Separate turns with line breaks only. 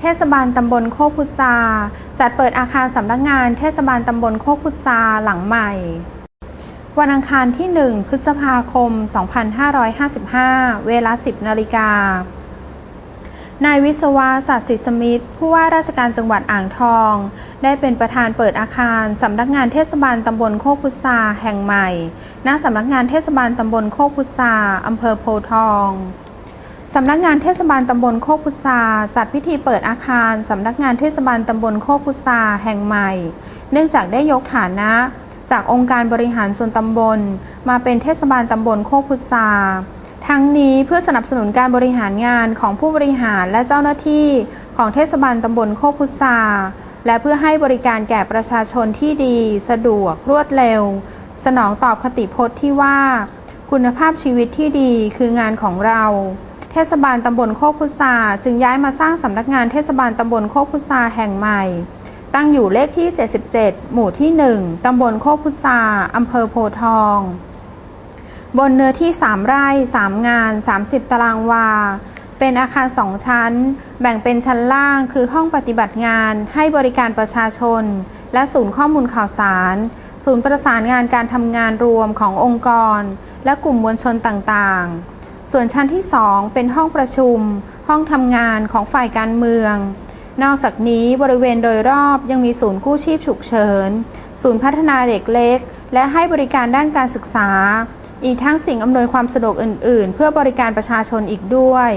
เทศบาลตำบลโคกพุทราจัดเปิดอาคารสำนักงานเทศบาลตำบลโคกพุทราหลังใหม่ วันอังคารที่ 1 พฤษภาคม 2555 เวลา 10 นาฬิกานายวิศวาศาสตร์ศิษย์สมิทธิ์ผู้ว่าราชการจังหวัดอ่างทอง ได้เป็นประธานเปิดอาคารสำนักงานเทศบาลตำบลโคกพุทราแห่งใหม่ ณสำนักงานเทศบาลตำบลโคกพุทราอำเภอโพทอง สำนักงานเทศบาลตำบลโคกพุทราจัดพิธีเปิดอาคารสำนักงานเทศบาลตำบลโคกพุทราแห่งใหม่ เนื่องจากได้ยกฐานะ จากองค์การบริหารส่วนตำบล มาเป็นเทศบาลตำบลโคกพุทราทั้งนี้เพื่อสนับสนุนการบริหารงานของผู้บริหารและเจ้าหน้าที่ของเทศบาลตำบลโคกพุทราและเพื่อให้บริการแก่ประชาชนที่ดี สะดวกรวดเร็ว สนองตอบคติพจน์ที่ว่า คุณภาพชีวิตที่ดีคืองานของเรา เทศบาลตำบลโคกพุทราจึงย้ายมาสร้างสำนักงานเทศบาลตำบลโคกพุทราแห่งใหม่ ตั้งอยู่เลขที่ 77 หมู่ที่ 1 ตำบลโคกพุทราอำเภอโพทอง บนเนื้อที่ 3 ไร่ 3 งาน 30 ตารางวา เป็นอาคาร 2 ชั้น แบ่งเป็นชั้นล่างคือห้องปฏิบัติงานให้บริการประชาชน และศูนย์ข้อมูลข่าวสาร ศูนย์ประสานงานการทำงานรวมขององค์กร และกลุ่มมวลชนต่างๆ ส่วนชั้นที่ 2 เป็นห้องประชุม ห้องทำงานของฝ่ายการเมือง นอกจากนี้บริเวณโดยรอบยังมีศูนย์กู้ชีพฉุกเฉิน ศูนย์พัฒนาเด็กเล็ก และให้บริการด้านการศึกษา อีกทั้งสิ่งอำนวยความสะดวกอื่น ๆ เพื่อบริการประชาชนอีกด้วย